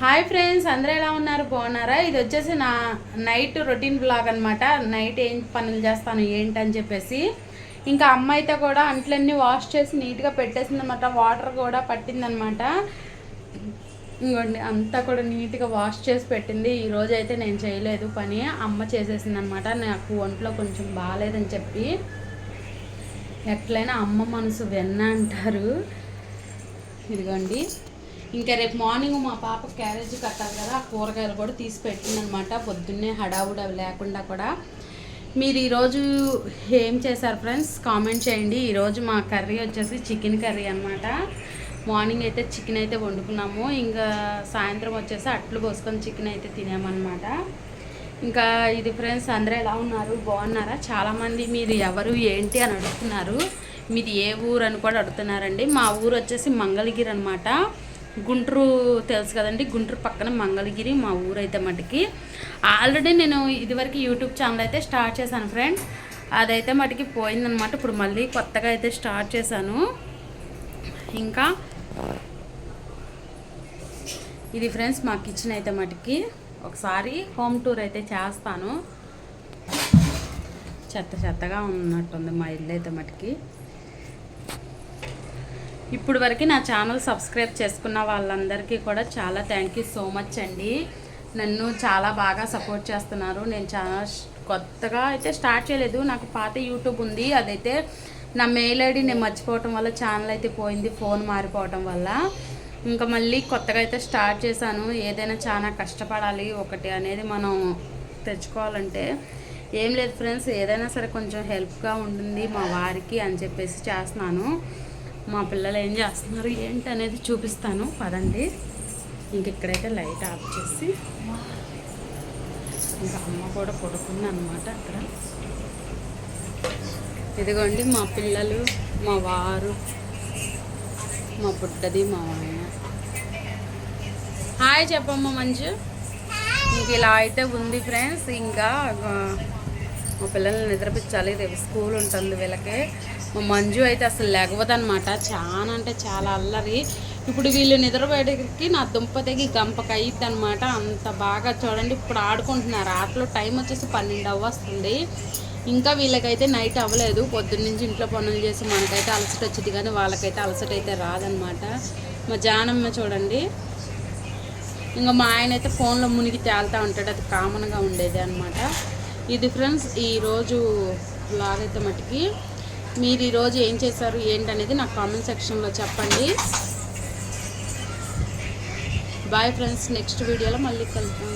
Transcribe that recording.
Hi friends అందరూ ఎలా ఉన్నారు? బాగున్నారా? ఇది వచ్చేసి నా నైట్ రొటీన్ బ్లాగ్ అనమాట నైట్ ఏం పనులు చేస్తాను ఏంటని చెప్పేసి. ఇంకా అమ్మ అయితే కూడా అంట్లన్నీ వాష్ చేసి నీట్గా పెట్టేసిందనమాట వాటర్ కూడా పట్టిందనమాట ఇంకోండి అంతా కూడా నీట్గా వాష్ చేసి పెట్టింది. ఈరోజు అయితే నేను చేయలేదు పని. అమ్మ చేసేసింది అనమాట నాకు ఒంట్లో కొంచెం బాగాలేదని చెప్పి. ఎట్లయినా అమ్మ మనసు వెన్న అంటారు. ఇదిగోండి. ఇంకా రేపు మార్నింగ్ మా పాప క్యారేజ్ కట్టాలి కదా ఆ కూరగాయలు కూడా తీసి పెట్టిందనమాట. పొద్దున్నే హడావుడ అవి లేకుండా కూడా. మీరు ఈరోజు ఏం చేశారు ఫ్రెండ్స్? కామెంట్ చేయండి. ఈరోజు మా కర్రీ వచ్చేసి చికెన్ కర్రీ అనమాట మార్నింగ్ అయితే చికెన్ అయితే వండుకున్నాము. ఇంకా సాయంత్రం వచ్చేసి అట్లు పోసుకొని చికెన్ అయితే తినామన్నమాట. ఇంకా ఇది ఫ్రెండ్స్ అందరూ ఎలా ఉన్నారు? బాగున్నారా? చాలామంది మీరు ఎవరు ఏంటి అని అడుగుతున్నారు. మీది ఏ ఊరు అని కూడా అడుగుతున్నారండి. మా ఊరు వచ్చేసి మంగళగిరి అనమాట గుంటూరు తెలుసు కదండి గుంటూరు పక్కన మంగళగిరి మా ఊరు అయితే మటుకి. ఆల్రెడీ నేను ఇదివరకు యూట్యూబ్ ఛానల్ అయితే స్టార్ట్ చేశాను ఫ్రెండ్స్ అదైతే మటుకి పోయిందనమాట ఇప్పుడు మళ్ళీ కొత్తగా అయితే స్టార్ట్ చేశాను. ఇంకా ఇది ఫ్రెండ్స్ మా కిచెన్ అయితే మటుకి. ఒకసారి హోమ్ టూర్ అయితే చేస్తాను. చెత్త చెత్తగా ఉన్నట్టుంది మా ఇల్లు అయితే మటుకి. ఇప్పుడు వరకు నా ఛానల్ సబ్స్క్రైబ్ చేసుకున్న వాళ్ళందరికీ కూడా చాలా థ్యాంక్ యూ సో మచ్ అండి. నన్ను చాలా బాగా సపోర్ట్ చేస్తున్నారు. నేను చాలా కొత్తగా అయితే స్టార్ట్ చేయలేదు. నాకు పాత యూట్యూబ్ ఉంది. అదైతే నా మెయిల్ ఐడి నేను మర్చిపోవటం వల్ల ఛానల్ అయితే పోయింది ఫోన్ మారిపోవటం వల్ల. ఇంకా మళ్ళీ కొత్తగా అయితే స్టార్ట్ చేశాను. ఏదైనా చాలా కష్టపడాలి ఒకటి అనేది మనం తెచ్చుకోవాలంటే. ఏం లేదు ఫ్రెండ్స్ ఏదైనా సరే కొంచెం హెల్ప్గా ఉంటుంది మా వారికి అని చెప్పేసి చేస్తున్నాను. మా పిల్లలు ఏం చేస్తున్నారు ఏంటి అనేది చూపిస్తాను. పదండి. ఇంక ఇక్కడైతే లైట్ ఆఫ్ చేసి ఇంకా అమ్మ కూడా పడుకుంది అనమాట అక్కడ. ఇదిగోండి మా పిల్లలు మా వారు మా పుట్టది మా ఆయన. హాయ్ చెప్పమ్మ మంచు ఇంక ఇలా అయితే ఉంది ఫ్రెండ్స్. ఇంకా మా పిల్లల్ని నిద్రపించాలి రేపు స్కూల్ ఉంటుంది వీళ్ళకి. మా మంజు అయితే అసలు లెగవదనమాట చాలా అంటే చాలా అల్లరి. ఇప్పుడు వీళ్ళు నిద్రపోయేటికి నా దుంప తెగి గంపక అనమాట అంత బాగా చూడండి ఇప్పుడు ఆడుకుంటున్నారు. ఆటలో టైం వచ్చేసి పన్నెండు అవ్వస్తుంది. ఇంకా వీళ్ళకైతే నైట్ అవ్వలేదు. పొద్దున్న నుంచి ఇంట్లో పనులు చేసి మనకైతే అలసట వచ్చింది కానీ వాళ్ళకైతే అలసట అయితే రాదనమాట మా జానమ్మ చూడండి. ఇంకా మా ఆయన అయితే ఫోన్లో మునిగి తేలుతూ ఉంటాడు. అది కామన్గా ఉండేది అనమాట ఇది ఫ్రెండ్స్ ఈరోజు బ్లాగ్ అయితే మటుకి మీరు ఈరోజు ఏం చేశారు ఏంటనేది నాకు కామెంట్ సెక్షన్లో చెప్పండి. బాయ్ ఫ్రెండ్స్ నెక్స్ట్ వీడియోలో మళ్ళీ కలుద్దాం.